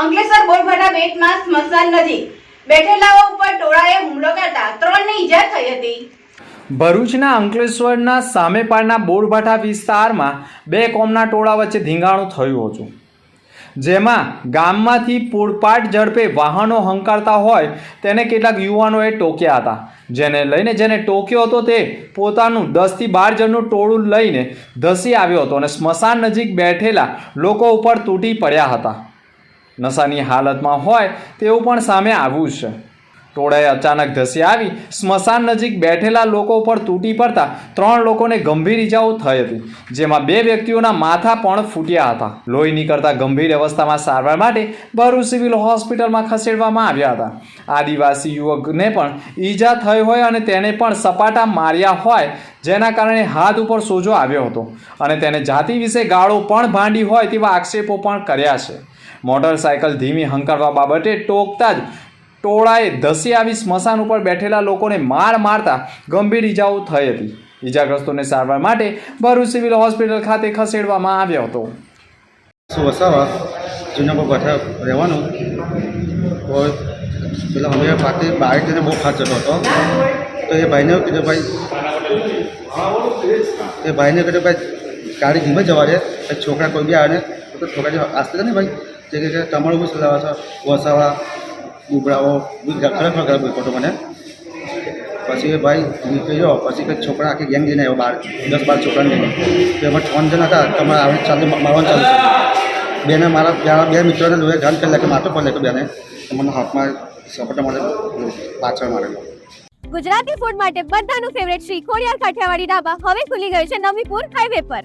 અંકલેશ્વર બોરભાટા બેટમાં સ્મશાન નજીક બેઠેલાઓ ઉપર ટોળાએ હુમલો કરતા ત્રણને ઈજા થઈ હતી. ભરૂચના અંકલેશ્વરના સામેપાડના બોરભાઠા વિસ્તારમાં બે કોમના ટોળા વચ્ચે ધીંગાણું થયું હતું. જેમાં ગામમાંથી પૂરપાટ ઝડપે વાહનો હંકારતા હોય તેને કેટલાક યુવાનોએ ટોક્યા હતા. જેને લઈને જેને ટોક્યો હતો તે પોતાનું દસથી બાર જણનું ટોળું લઈને ધસી આવ્યો હતો અને સ્મશાન નજીક બેઠેલા લોકો ઉપર તૂટી પડ્યા હતા. નશાની હાલતમાં હોય તેવું પણ સામે આવ્યું છે. ટોળાએ અચાનક ધસી આવી, સ્મશાન નજીક બેઠેલા લોકો ઉપર તૂટી પડતા ત્રણ લોકોને ગંભીર ઈજાઓ થઈ હતી, જેમાં બે વ્યક્તિઓના માથા પણ ફૂટ્યા હતા. લોહી નીકળતા ગંભીર અવસ્થામાં સારવાર માટે ભરૂચ સિવિલ હોસ્પિટલમાં ખસેડવામાં આવ્યા હતા. આદિવાસી યુવકને પણ ઈજા થઈ હોય અને તેને પણ સપાટા માર્યા હોય, જેના કારણે હાથ ઉપર સોજો આવ્યો હતો અને તેને જાતિ વિશે ગાળો પણ ભાંડી હોય તેવા આક્ષેપો પણ કર્યા છે. મોટરસાયકલ ધીમી હંકારવા બાબતે ટોકતા જ ટોળાએ ધસી આવી સ્મશાન ઉપર બેઠેલા લોકોને માર મારતા ગંભીર ઈજાઓ થઈ હતી. ઈજાગ્રસ્તોને સારવાર માટે ભરૂચ સિવિલ હોસ્પિટલ ખાતે ખસેડવામાં આવ્યો હતો. વસાવા? જૂના બેઠા રહેવાનું? પેલા અમે પાસે બાઇક જઈને બહુ ખાસ જતો હતો. તો એ ભાઈને કીધું, ભાઈ, એ ભાઈને કીધું, ભાઈ, ગાડી ધીમે જવા દે. છોકરા કોઈ બી આવે ને, તો છોકરા આસ્તે ને ભાઈ જે કે તમારું બી સલાહ છે, વસાવા ગુબરાઓ બી ખરેખર ખરાબ બોલતો મને. પછી એ ભાઈ નીકળ્યો પછી કંઈક છોકરા આખી ગેંગ જઈને આવ્યો, બાર, દસ, બાર છોકરાને લઈને. તો એમાં ત્રણ જણ હતા, તમારે આવે ચાલુ મારવાનું ચાલુ. બેને મારા બે બે મિત્રોને લોહી ઘાલ કરી કે માથો પણ કે બેને. મને હાથમાં સપોટા મળે પાછળ મારેલો ગુજરાતી ફૂડ માટે બધાનું ફેવરેટ શ્રી ખોડિયાર કાઠિયાવાડી ઢાબા હવે ખુલી ગયું છે નવીપુર હાઈવે પર.